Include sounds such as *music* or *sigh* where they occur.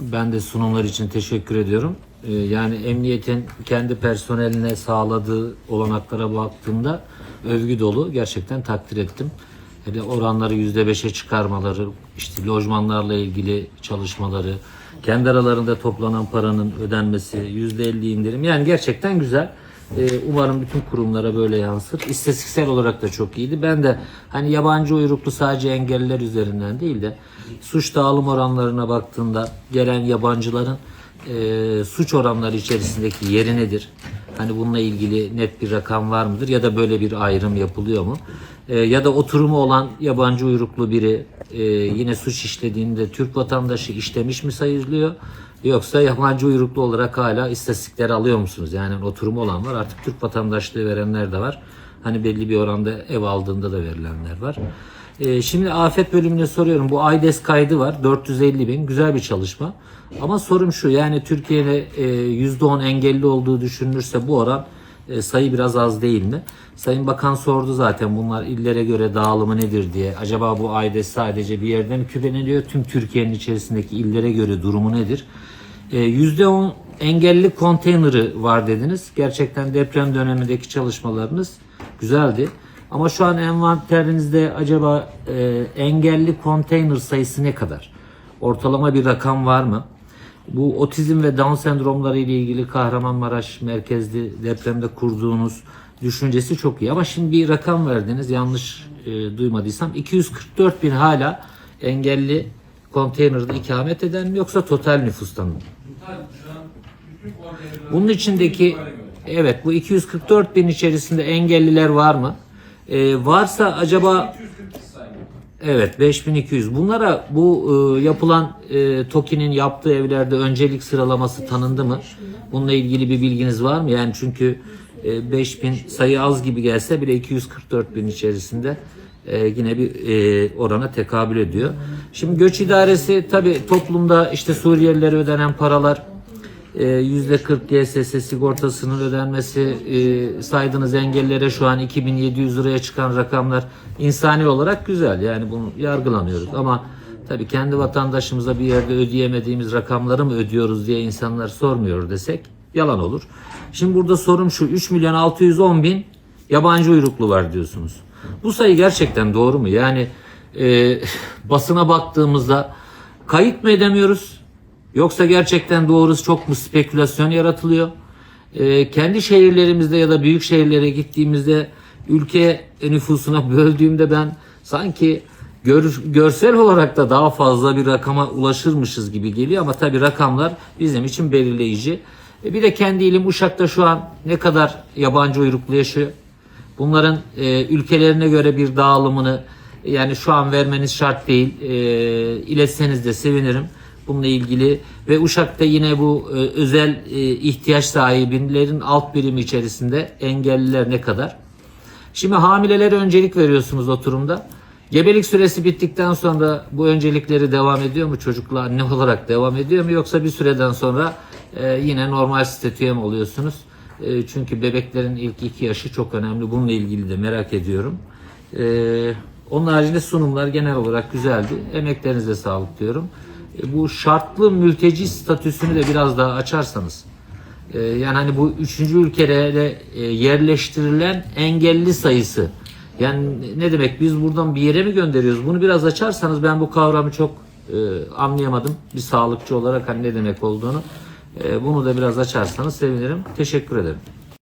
Ben de sunumlar için teşekkür ediyorum. Ee, Yani emniyetin kendi personeline sağladığı olanaklara baktığımda övgü dolu. Gerçekten takdir ettim. Hele oranları %5'e çıkarmaları, işte lojmanlarla ilgili çalışmaları, kendi aralarında toplanan paranın ödenmesi, %50 indirim. Yani gerçekten güzel. Ee, Umarım bütün kurumlara böyle yansır. İstatistiksel olarak da çok iyiydi. Ben de hani yabancı uyruklu sadece engelliler üzerinden değil de suç dağılım oranlarına baktığında gelen yabancıların e, suç oranları içerisindeki yeri nedir? Hani bununla ilgili net bir rakam var mıdır ya da böyle bir ayrım yapılıyor mu? E, ya da oturumu olan yabancı uyruklu biri e, yine suç işlediğinde Türk vatandaşı işlemiş mi sayılıyor? Yoksa yabancı uyruklu olarak hala istatistikleri alıyor musunuz? Yani oturumu olan var artık Türk vatandaşlığı verenler de var. Hani belli bir oranda ev aldığında da verilenler var. Ee, şimdi afet bölümüne soruyorum. Bu AIDES kaydı var. 450 bin. Güzel bir çalışma. Ama sorum şu. Yani Türkiye'de e, %10 engelli olduğu düşünülürse bu oran e, sayı biraz az değil mi? Sayın Bakan sordu zaten bunlar illere göre dağılımı nedir diye. Acaba bu AIDES sadece bir yerde mi küfleniliyor? Tüm Türkiye'nin içerisindeki illere göre durumu nedir? E, %10 engelli konteyneri var dediniz. Gerçekten deprem dönemindeki çalışmalarınız güzeldi. Ama şu an envanterinizde acaba e, engelli konteyner sayısı ne kadar? Ortalama bir rakam var mı? Bu otizm ve Down sendromları ile ilgili Kahramanmaraş merkezli depremde kurduğunuz düşüncesi çok iyi. Ama şimdi bir rakam verdiniz yanlış e, duymadıysam 244 bin hala engelli konteynerde ikamet eden mi yoksa total nüfustan mı? Bunun içindeki evet bu 244 bin içerisinde engelliler var mı? Ee, varsa acaba Evet 5200. Bunlara bu e, yapılan e, TOKİ'nin yaptığı evlerde öncelik sıralaması tanındı mı? Bununla ilgili bir bilginiz var mı? Yani çünkü e, 5000 sayı az gibi gelse bile 244 bin içerisinde e, yine bir e, orana tekabül ediyor. Şimdi göç idaresi tabi toplumda işte Suriyelilere ödenen paralar %40 GSS sigortasının ödenmesi e, saydığınız engellere şu an 2700 liraya çıkan rakamlar insani olarak güzel. Yani bunu yargılanıyoruz ama tabii kendi vatandaşımıza bir yerde ödeyemediğimiz rakamları mı ödüyoruz diye insanlar sormuyor desek yalan olur. Şimdi burada sorum şu 3 milyon 610 bin yabancı uyruklu var diyorsunuz. Bu sayı gerçekten doğru mu? Yani e, *laughs* basına baktığımızda kayıt mı edemiyoruz? Yoksa gerçekten doğrusu çok mu spekülasyon yaratılıyor? Ee, kendi şehirlerimizde ya da büyük şehirlere gittiğimizde ülke nüfusuna *laughs* böldüğümde ben sanki gör, görsel olarak da daha fazla bir rakama ulaşırmışız gibi geliyor ama tabii rakamlar bizim için belirleyici. E, bir de kendi ilim Uşak'ta şu an ne kadar yabancı uyruklu yaşıyor? Bunların e, ülkelerine göre bir dağılımını yani şu an vermeniz şart değil. E, iletseniz de sevinirim bununla ilgili ve Uşak'ta yine bu e, özel e, ihtiyaç sahiplerin alt birimi içerisinde engelliler ne kadar? Şimdi hamilelere öncelik veriyorsunuz oturumda. Gebelik süresi bittikten sonra bu öncelikleri devam ediyor mu çocukla anne olarak devam ediyor mu yoksa bir süreden sonra e, yine normal statüye mi oluyorsunuz? E, çünkü bebeklerin ilk iki yaşı çok önemli. Bununla ilgili de merak ediyorum. E, onun haricinde sunumlar genel olarak güzeldi. Emeklerinize sağlık diyorum. E, bu şartlı mülteci statüsünü de biraz daha açarsanız. e, yani hani bu üçüncü ülkelere e, yerleştirilen engelli sayısı. Yani ne demek biz buradan bir yere mi gönderiyoruz? Bunu biraz açarsanız ben bu kavramı çok anlayamadım. Bir sağlıkçı olarak hani ne demek olduğunu. Bunu da biraz açarsanız sevinirim. Teşekkür ederim.